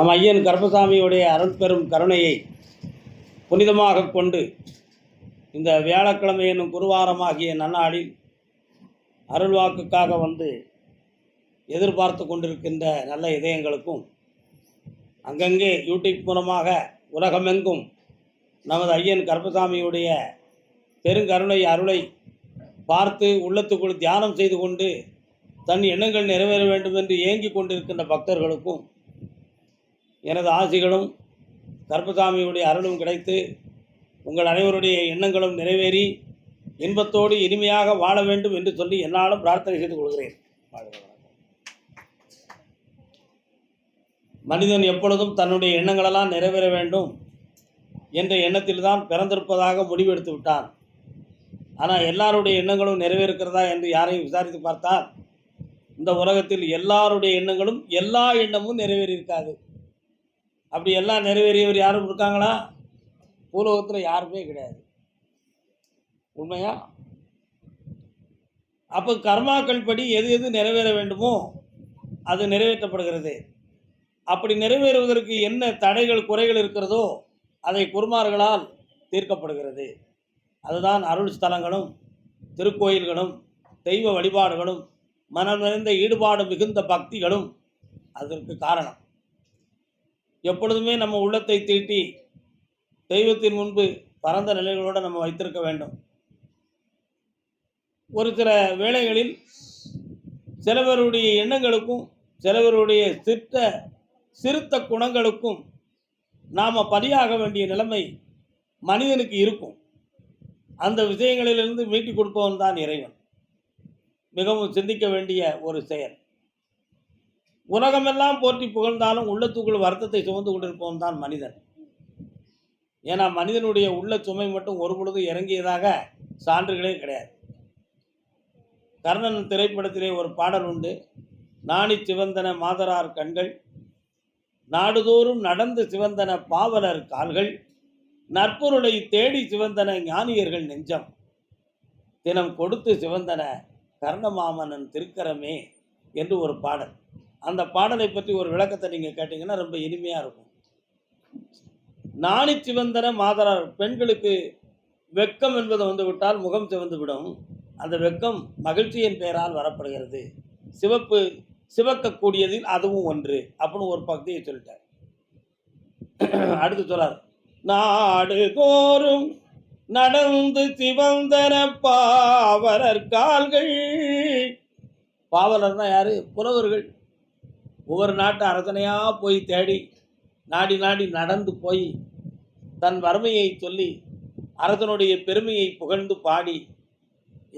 நம் ஐயன் கருப்பசாமியுடைய அருட்பெரும் கருணையை புனிதமாக கொண்டு இந்த வியாழக்கிழமை என்னும் குருவாரமாகிய நன்னாளில் அருள்வாக்குக்காக வந்து எதிர்பார்த்து கொண்டிருக்கின்ற நல்ல இதயங்களுக்கும் அங்கங்கே யூடியூப் மூலமாக உலகமெங்கும் நமது ஐயன் கருப்பசாமியுடைய பெருங்கருணை அருளை பார்த்து உள்ளத்துக்குள் தியானம் செய்து கொண்டு தன் எண்ணங்கள் நிறைவேற வேண்டும் என்று ஏங்கிக் கொண்டிருக்கின்ற பக்தர்களுக்கும் எனது ஆசிகளும் கருப்பசாமியுடைய அருளும் கிடைத்து உங்கள் அனைவருடைய எண்ணங்களும் நிறைவேறி இன்பத்தோடு இனிமையாக வாழ வேண்டும் என்று சொல்லி என்னாலும் பிரார்த்தனை செய்து கொள்கிறேன். மனிதன் எப்பொழுதும் தன்னுடைய எண்ணங்களெல்லாம் நிறைவேற வேண்டும் என்ற எண்ணத்தில் தான் பிறந்திருப்பதாக முடிவெடுத்து விட்டான். ஆனால் எல்லாருடைய எண்ணங்களும் நிறைவேறுகிறதா என்று யாரையும் விசாரித்து பார்த்தால் இந்த உலகத்தில் எல்லாருடைய எண்ணங்களும் எல்லா எண்ணமும் நிறைவேறியிருக்காது. அப்படி எல்லாம் நிறைவேறியவர் யாரும் இருக்காங்களா? பூலோகத்தில் யாருமே கிடையாது. உண்மையா? அப்போ கர்மாக்கள் படி எது எது நிறைவேற வேண்டுமோ அது நிறைவேற்றப்படுகிறது. அப்படி நிறைவேறுவதற்கு என்ன தடைகள் குறைகள் இருக்கிறதோ அதை குருமார்களால் தீர்க்கப்படுகிறது. அதுதான் அருள் ஸ்தலங்களும் திருக்கோயில்களும் தெய்வ வழிபாடுகளும் மனம் நிறைந்த ஈடுபாடு மிகுந்த பக்திகளும் அதற்கு காரணம். எப்பொழுதுமே நம்ம உள்ளத்தை தீட்டி தெய்வத்தின் முன்பு பரந்த நிலைகளோடு நம்ம வைத்திருக்க வேண்டும். ஒரு சில வேளைகளில் சிலவருடைய எண்ணங்களுக்கும் சிலவருடைய சித்த சிறுத்த குணங்களுக்கும் நாம் பலியாக வேண்டிய நிலைமை மனிதனுக்கு இருக்கும். அந்த விஷயங்களிலிருந்து மீட்டி கொடுப்பவன் தான் இறைவன். மிகவும் சிந்திக்க வேண்டிய ஒரு செயல். உலகமெல்லாம் போற்றி புகழ்ந்தாலும் உள்ளத்துக்குள் வருத்தத்தை சுமந்து கொண்டிருப்பவன் தான் மனிதன். ஏன்னா மனிதனுடைய உள்ள சுமை மட்டும் ஒரு பொழுது இறங்கியதாக சான்றுகளே கிடையாது. கர்ணன் திரைப்படத்திலே ஒரு பாடல் உண்டு. நாணி சிவந்தன மாதரார் கண்கள் நாடுதோறும் நடந்து சிவந்தன பாவலர் கால்கள் நற்பொருளை தேடி சிவந்தன ஞானியர்கள் நெஞ்சம் தினம் கொடுத்து சிவந்தன கர்ணமாமனன் திருக்கரமே என்று ஒரு பாடல். அந்த பாடலை பற்றி ஒரு விளக்கத்தை நீங்கள் கேட்டிங்கன்னா ரொம்ப இனிமையாக இருக்கும். நாணி சிவந்தன மாதரார் பெண்களுக்கு வெக்கம் என்பது வந்துவிட்டால் முகம் சிவந்து விடும் அந்த வெக்கம் மகிழ்ச்சியின் பெயரால் வரப்படுகிறது. சிவப்பு சிவக்கக்கூடியதில் அதுவும் ஒன்று அப்படின்னு ஒரு பகுதியை சொல்லிட்டார். அடுத்து சொல்லார் நாடு தோறும் நடந்து சிவந்தன பாவலர் கால்கள். பாவலர்னா யாரு? புலவர்கள் ஒவ்வொரு நாட்டு அரசனையாக போய் தேடி நாடி நாடி நடந்து போய் தன் வறுமையை சொல்லி அரசனுடைய பெருமையை புகழ்ந்து பாடி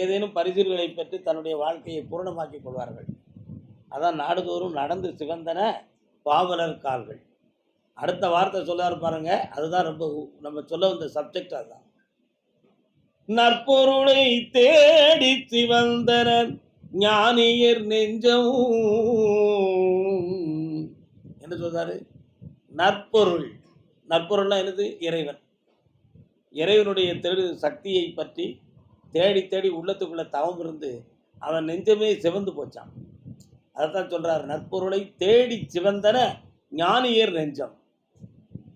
ஏதேனும் பரிசுகளை பெற்று தன்னுடைய வாழ்க்கையை பூரணமாக்கிக் கொள்வார்கள். அதான் நாடுதோறும் நடந்து சிவந்தன பாவலர் கால்கள். அடுத்த வார்த்தை சொல்லாரு பாருங்க அதுதான் ரொம்ப நம்ம சொல்ல வந்த சப்ஜெக்ட் அதுதான். நற்பொருளை தேடி சிவந்தனர் ஞானியர் நெஞ்சம் என்ன சொல்றாரு? நற்பொருள். நற்பொருள்னா என்னது? இறைவன். இறைவனுடைய தெரு சக்தியை பற்றி தேடி தேடி உள்ளத்துக்குள்ள தவம் இருந்து அவன் நெஞ்சமே சிவந்து போச்சான் அதைத்தான் சொல்றாரு. நற்பொருளை தேடி சிவந்தன ஞானியர் நெஞ்சம்.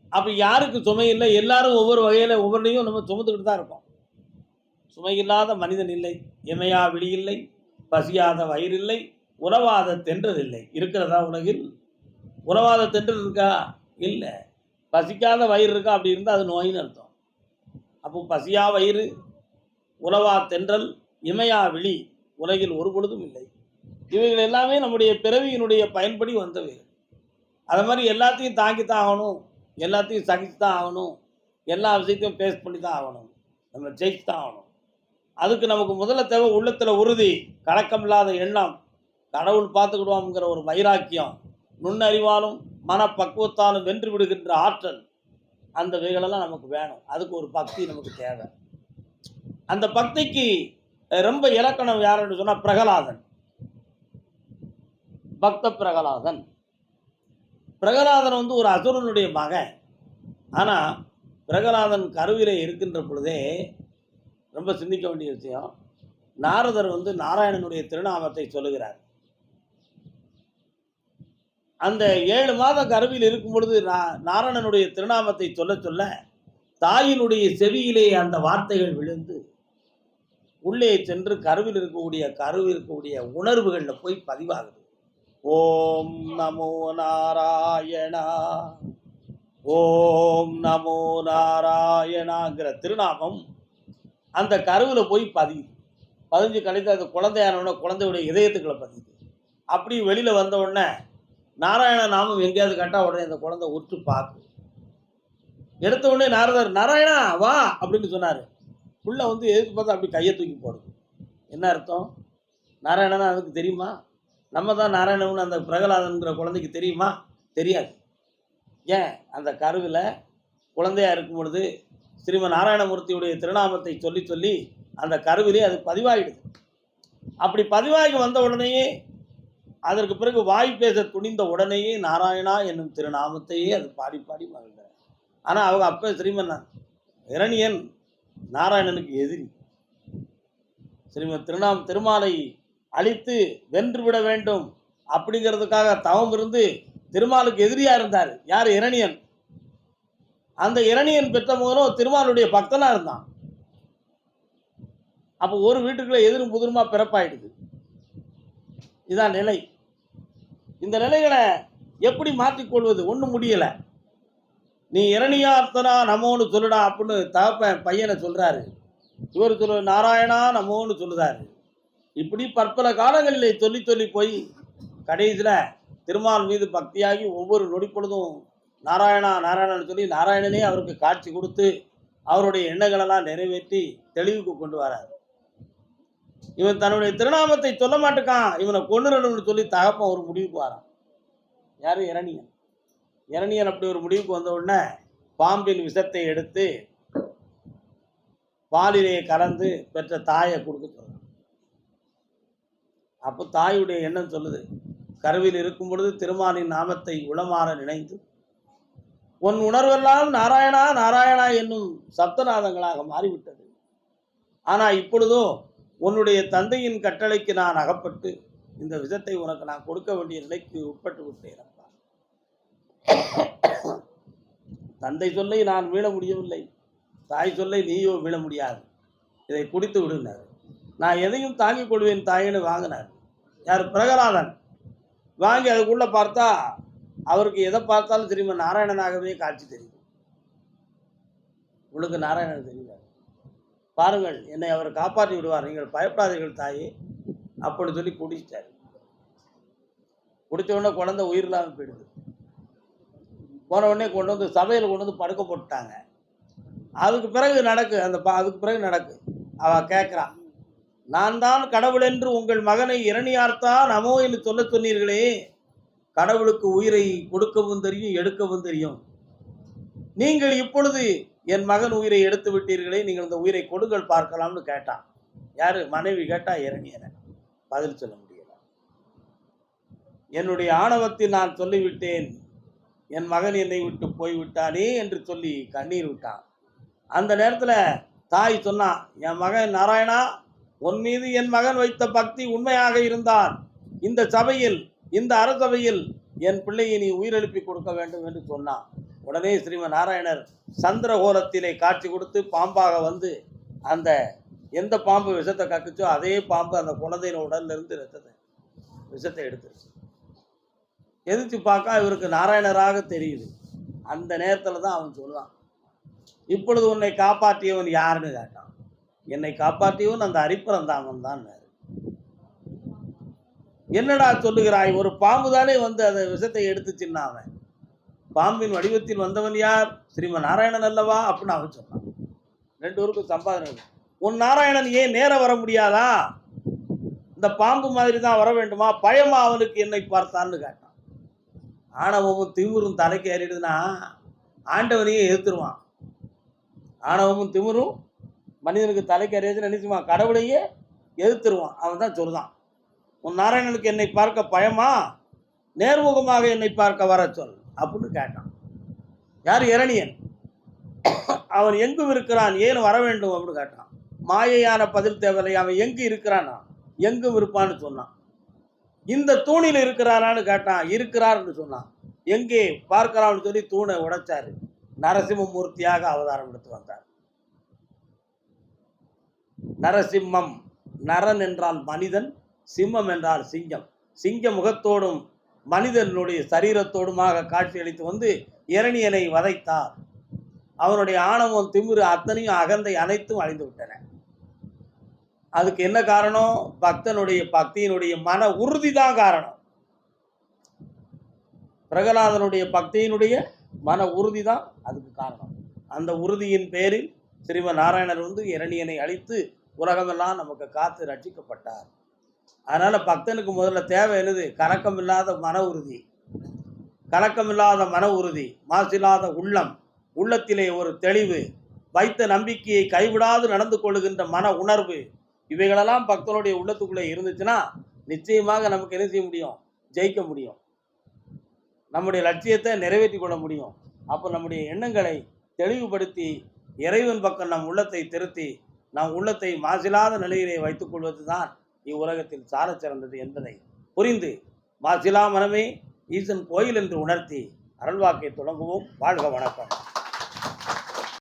அப்போ யாருக்கு சுமை இல்லை? எல்லாரும் ஒவ்வொரு வகையில் ஒவ்வொன்றையும் நம்ம சுமந்துக்கிட்டு தான் இருக்கோம். சுமை இல்லாத மனிதன் இல்லை. இமையா விழியில்லை பசியாத வயிறு இல்லை. உறவாத தென்றதில்லை இருக்கிறதா உலகில்? உறவாத தென்றல் இருக்கா? இல்லை. பசிக்காத வயிறு இருக்கா? அப்படி இருந்தால் அது நோயின்னு அர்த்தம். அப்போ பசியா வயிறு உறவா தென்றல் இமையா விழி உலகில் ஒரு பொழுதும் இல்லை. இவைகள் எல்லாமே நம்முடைய பிறவியினுடைய பயன்படி வந்தவைகள் அது மாதிரி எல்லாத்தையும் தாங்கி தான் ஆகணும். எல்லாத்தையும் சகிச்சு தான் ஆகணும். எல்லா விஷயத்தையும் ஃபேஸ் பண்ணி தான் ஆகணும். நம்ம ஜெயிச்சு தான் ஆகணும். அதுக்கு நமக்கு முதல்ல தேவை உள்ளத்தில் உறுதி கலக்கம் இல்லாத எண்ணம். கடவுள் பார்த்துக்கிடுவோம்ங்கிற ஒரு வைராக்கியம். நுண்ணறிவாலும் மனப்பக்குவத்தாலும் வென்று விடுகின்ற ஆற்றல் அந்த வகைகளெல்லாம் நமக்கு வேணும். அதுக்கு ஒரு பக்தி நமக்கு தேவை. அந்த பக்திக்கு ரொம்ப இலக்கணம் யாருன்னு சொன்னால் பிரகலாதன். பக்த பிரகலாதன். பிரகலாதன் வந்து ஒரு அசுரனுடைய மகன். ஆனால் பிரகலாதன் கருவிலே இருக்கின்ற பொழுதே ரொம்ப சிந்திக்க வேண்டிய விஷயம் நாரதர் வந்து நாராயணனுடைய திருநாமத்தை சொல்லுகிறார். அந்த ஏழு மாதம் கருவில் இருக்கும் பொழுது நா- நாராயணனுடைய திருநாமத்தை சொல்ல சொல்ல தாயினுடைய செவியிலே அந்த வார்த்தைகள் விழுந்து உள்ளே சென்று கருவில் இருக்கக்கூடிய கருவில் இருக்கக்கூடிய உணர்வுகளில் போய் பதிவாகுது. ஓம் நமோ நாராயணா ஓம் நமோ நாராயணாங்கிற திருநாமம் அந்த கருவில் போய் பதியுது. பதிஞ்சு கழித்து அந்த குழந்தையானவுடனே குழந்தையுடைய இதயத்துக்களை பதியுது. அப்படி வெளியில் வந்த உடனே நாராயண நாமம் எங்கேயாவது கேட்டால் உடனே அந்த குழந்தை உற்று பார்க்கும். எடுத்த உடனே நாரதர் நாராயணா வா! அப்படின்னு சொன்னார். புள்ள வந்து எதுக்கு பார்த்தா அப்படி கையை தூக்கி போடுது. என்ன அர்த்தம்? நாராயணனா அதுக்கு தெரியுமா? நம்ம தான் நாராயணன் அந்த பிரகலாதன்கிற குழந்தைக்கு தெரியுமா? தெரியாது. ஏன்? அந்த கருவில் குழந்தையா இருக்கும் பொழுது ஸ்ரீம நாராயணமூர்த்தியுடைய திருநாமத்தை சொல்லி சொல்லி அந்த கருவிலே அது பதிவாகிடுது அப்படி பதிவாகி வந்த உடனேயே அதற்கு பிறகு வாய் பேச துணிந்த உடனேயே நாராயணா என்னும் திருநாமத்தையே அது பாடி பாடி மகிழ்ந்தார் ஆனால் அவங்க அப்போ ஸ்ரீமன் இரணியன் நாராயணனுக்கு எதிரி. ஸ்ரீமன் திருநாம் திருமாலை அழித்து வென்று விட வேண்டும் அப்படிங்கிறதுக்காக தவம் இருந்து திருமாலுக்கு எதிரியா இருந்தார். யார்? இரணியன். அந்த இரணியன் பெற்ற மகனும் திருமாலுடைய பக்தனா இருந்தான். அப்போ ஒரு வீட்டுக்குள்ள எதிரும் புதிருமா பிறப்பாயிடுது. இதான் நிலை. இந்த நிலைகளை எப்படி மாற்றிக்கொள்வது ஒன்றும் முடியலை. நீ இரணியார்த்தனா நமோன்னு சொல்லுடா அப்படின்னு தகப்பன் பையனை சொல்கிறாரு இவர் சொல்லு நாராயணா நமோன்னு சொல்லுறாரு இப்படி பற்பல காலங்களிலே சொல்லி சொல்லி போய் கடைசியில் திருமால் மீது பக்தியாகி ஒவ்வொரு நொடிப்பொழுதும் நாராயணா நாராயணன் சொல்லி நாராயணனே அவருக்கு காட்சி கொடுத்து அவருடைய எண்ணங்களெல்லாம் நிறைவேற்றி தெளிவுக்கு கொண்டு வரார். இவன் தன்னுடைய திருநாமத்தை சொல்ல மாட்டேக்கான். இவனை கொண்டுறணும்னு சொல்லி தகப்பன் ஒரு முடிவுக்கு வரான். யாரு? இரணியன் இரணியன் அப்படி ஒரு முடிவுக்கு வந்த உடனே பாம்பின் விஷத்தை எடுத்து பாலிலே கலந்து பெற்ற தாயை கொடுக்க சொல்றான். அப்போ தாயுடைய எண்ணம் சொல்லுது கருவில் இருக்கும் பொழுது திருமாலின் நாமத்தை உளமாற நினைந்து உன் உணர்வெல்லாம் நாராயணா நாராயணா என்னும் சப்தநாதங்களாக மாறிவிட்டது. ஆனால் இப்பொழுதோ உன்னுடைய தந்தையின் கட்டளைக்கு நான் அகப்பட்டு இந்த விஷத்தை உனக்கு நான் கொடுக்க வேண்டிய நிலைக்கு உட்பட்டு விட்டேன் அப்பா. தந்தை சொல்லை நான் மீள முடியவில்லை. தாய் சொல்லை நீயோ மீள முடியாது. இதை குடித்து விடுனார். நான் எதையும் தாங்கிக் கொள்வேன் தாயின்னு வாங்கினார். யார் பிரகலாதன்? வாங்கி அதுக்குள்ள பார்த்தா அவருக்கு எதை பார்த்தாலும் திரும்ப நாராயணனாகவே காட்சி தெரியும். உங்களுக்கு நாராயணன் தெரியல பாருங்கள் என்னை அவர் காப்பாற்றி விடுவார். நீங்கள் பயப்படாதீர்கள் தாயே அப்படி சொல்லி குடிச்சிட்டாரு. குடித்த உடனே குழந்தை உயிர் இல்லாமல் போயிடுது. போன உடனே கொண்டு வந்து சபையில் கொண்டு வந்து படுக்க போட்டாங்க அதுக்கு பிறகு நடக்கு அந்த பா அதுக்கு பிறகு நடக்கு. அவ கேட்குறா நான் தான் கடவுள் என்று உங்கள் மகனை இரணியார்த்தான் நமோ என்று சொல்ல சொன்னீர்களே. கடவுளுக்கு உயிரை கொடுக்கவும் தெரியும் எடுக்கவும் தெரியும். நீங்கள் இப்பொழுது என் மகன் உயிரை எடுத்து விட்டீர்களே நீங்கள் இந்த உயிரை கொடுங்கள் பார்க்கலாம்னு கேட்டான். யாரு? மனைவி கேட்டா இறங்கியன பதில் சொல்ல முடியல. என்னுடைய ஆணவத்தில் நான் சொல்லிவிட்டேன். என் மகன் என்னை விட்டு போய்விட்டானே என்று சொல்லி கண்ணீர் விட்டான். அந்த நேரத்தில் தாய் சொன்னான் என் மகன் நாராயணா உன் மீது என் மகன் வைத்த பக்தி உண்மையாக இருந்தால் இந்த சபையில் இந்த அரசபையில் என் பிள்ளையை நீ உயிரெழுப்பி கொடுக்க வேண்டும் என்று சொன்னான். உடனே ஸ்ரீமன் நாராயணர் சந்திரகோலத்திலே காட்சி கொடுத்து பாம்பாக வந்து அந்த எந்த பாம்பு விஷத்தை கக்குச்சோ அதே பாம்பு அந்த குழந்தையின் உடல்ல இருந்து ரத்தத்தை விஷத்தை எடுத்துருச்சு. எதிர்த்து பார்க்க இவருக்கு நாராயணராக தெரியுது. அந்த நேரத்தில் தான் அவன் சொல்லுவான் இப்பொழுது உன்னை காப்பாற்றியவன் யாருன்னு கேட்டான். என்னை காப்பாற்றியவன் அந்த அரிப்பரம் அவன் தான் என்னடா சொல்லுகிறாய்? ஒரு பாம்பு தானே வந்து அந்த விஷத்தை எடுத்துச்சுன்னா அவன். பாம்பின் வடிவத்தில் வந்தவன் யார்? ஸ்ரீமன் நாராயணன் அல்லவா? அப்படின்னு அவன் சொன்னான். ரெண்டு பேருக்கும் சம்பாதனை உன் நாராயணன் ஏன் நேர வர முடியாதா? இந்த பாம்பு மாதிரி தான் வர வேண்டுமா? பயமா அவனுக்கு என்னை பார்த்தான்னு கேட்டான். ஆணவமும் திமிரும் தலைக்கு ஏறிடுதுன்னா ஆண்டவனையே எதிர்த்துருவான் ஆணவமும் திமுரும் மனிதனுக்கு தலைக்கு ஏறிடுச்சுன்னு நினைச்சுமா? கடவுளையே எதிர்த்துருவான் அவன் தான் சொல்லுதான் உன் நாராயணனுக்கு என்னை பார்க்க பயமா? நேர்முகமாக என்னை பார்க்க வர சொல். அப்படின்னு கேட்டான். யார்? இரணியன் அவன் எங்கும் இருக்கிறான் ஏன் வர வேண்டும் அப்படின்னு கேட்டான். மாயையான பதில் தேவையில்லை அவன் எங்கு இருக்கிறானா? எங்கும் இருப்பான்னு சொன்னான். இந்த தூணில் இருக்கிறாரான்னு கேட்டான். இருக்கிறார்னு சொன்னான். எங்கே? பார்க்கிறான்னு சொல்லி தூணை உடைச்சாரு. நரசிம்மமூர்த்தியாக அவதாரம் எடுத்து வந்தார். நரசிம்மம் நரன் என்றால் மனிதன் சிம்மம் என்றால் சிங்கம். சிங்க முகத்தோடும் மனிதனுடைய சரீரத்தோடுமாக காட்சியளித்து வந்து இரணியனை வதைத்தார். அவனுடைய ஆணவம் திமிரு அத்தனையும் அகந்தை அனைத்தும் அழிந்து விட்டன. அதுக்கு என்ன காரணம்? பக்தனுடைய பக்தியினுடைய மன உறுதி தான் காரணம். பிரகலாதனுடைய பக்தியினுடைய மன உறுதி தான் அதுக்கு காரணம். அந்த உறுதியின் பேரில் ஸ்ரீமன் நாராயணர் வந்து இரணியனை அழித்து உலகமெல்லாம் நமக்கு காத்து ரட்சிக்கப்பட்டார். அதனால் பக்தனுக்கு முதல்ல தேவை என்னது? கலக்கம் இல்லாத மன உறுதி. கலக்கம் இல்லாத மன உறுதி மாசில்லாத உள்ளம் உள்ளத்திலே ஒரு தெளிவு வைத்த நம்பிக்கையை கைவிடாது நடந்து கொள்ளுகின்ற மன உணர்வு இவைகளெல்லாம் பக்தனுடைய உள்ளத்துக்குள்ளே இருந்துச்சுன்னா நிச்சயமாக நமக்கு என்ன செய்ய முடியும்? ஜெயிக்க முடியும். நம்முடைய லட்சியத்தை நிறைவேற்றி கொள்ள முடியும். அப்போ நம்முடைய எண்ணங்களை தெளிவுபடுத்தி இறைவன் பக்கம் நம் உள்ளத்தை திருத்தி நம் உள்ளத்தை மாசில்லாத நிலையிலே வைத்துக் கொள்வது தான் இவ்வுலகத்தில் சாரச் சிறந்தது என்பதை புரிந்து மாசிலா மனமே ஈசன் கோயில் என்று உணர்த்தி அருள்வாக்கை தொடங்குவோம். வாழ்க வணக்கம்.